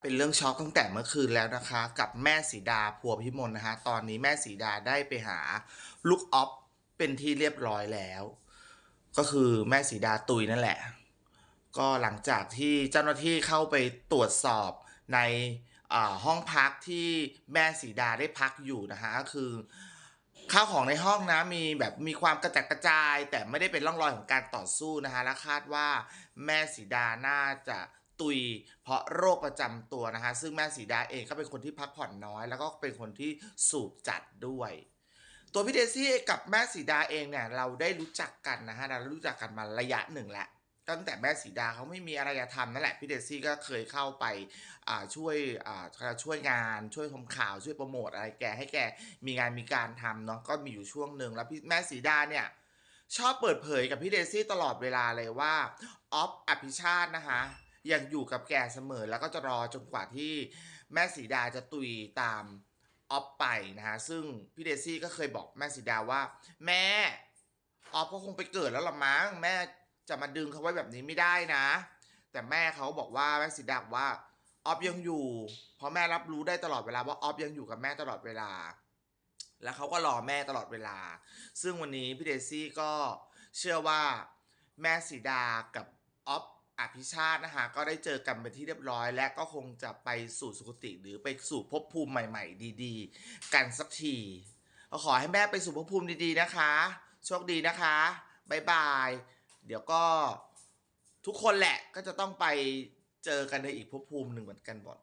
เป็นเรื่องช็อกตั้งแต่เมื่อคืนแล้วนะคะ กับแม่สีดาพัวพิมลนะคะ ตอนนี้แม่สีดาได้ไปหาลูกออฟเป็นที่เรียบร้อยแล้ว ก็คือแม่สีดาตุยนั่นแหละ ก็หลังจากที่เจ้าหน้าที่เข้าไปตรวจสอบในห้องพักที่แม่สีดาได้พักอยู่นะคะก็คือข้าวของในห้องนะมีแบบมีความกระจัดกระจาย แต่ไม่ได้เป็นร่องรอยของการต่อสู้นะคะและคาดว่าแม่สีดาน่าจะ ตุยเพราะโรคประจำตัวนะคะ ซึ่งแม่สีดาเองก็เป็นคนที่พักผ่อนน้อย แล้วก็เป็นคนที่สูบจัดด้วย ตัวพี่เดซี่กับแม่สีดาเองเนี่ยเราได้รู้จักกันนะฮะเรารู้จักกันมาระยะหนึ่งแหละตั้งแต่แม่สีดาเขาไม่มีอะไรจะทำนั่นแหละพี่เดซี่ก็เคยเข้าไปาช่วยช่วยงานช่วยทำข่าวช่วยโปรโมทอะไรแกให้แกมีงานมีการทำเนาะก็มีอยู่ช่วงหนึ่งแล้วพี่แม่สีดาเนี่ยชอบเปิดเผยกับพี่เดซี่ตลอดเวลาเลยว่าออฟอภิชาตินะคะ ยังอยู่กับแกเสมอ แล้วก็จะรอจนกว่าที่แม่สีดาจะตุยตามออฟไปนะคะซึ่งพี่เดซี่ก็เคยบอกแม่สีดาว่า แม่ออฟก็คงไปเกิดแล้วละมั้งแม่จะมาดึงเขาไว้แบบนี้ไม่ได้นะ แต่แม่เขาบอกว่าแม่สีดาว่าออฟยังอยู่เพราะแม่รับรู้ได้ตลอดเวลาว่าออฟยังอยู่กับแม่ตลอดเวลา แล้วเขาก็รอแม่ตลอดเวลา ซึ่งวันนี้พี่เดซี่ก็เชื่อว่าแม่สีดากับ พิชาตินะคะ ก็ได้เจอกันเป็นที่เรียบร้อย และก็คงจะไปสู่สุคติหรือไปสู่ภพภูมิใหม่ ๆ ดีๆ กันสักทีก็ขอให้แม่ไปสู่ภพภูมิดีๆนะคะ โชคดีนะคะบ๊ายบาย เดี๋ยวก็ทุกคนแหละก็จะต้องไปเจอกันในอีกภพภูมิหนึ่งเหมือนกันหมด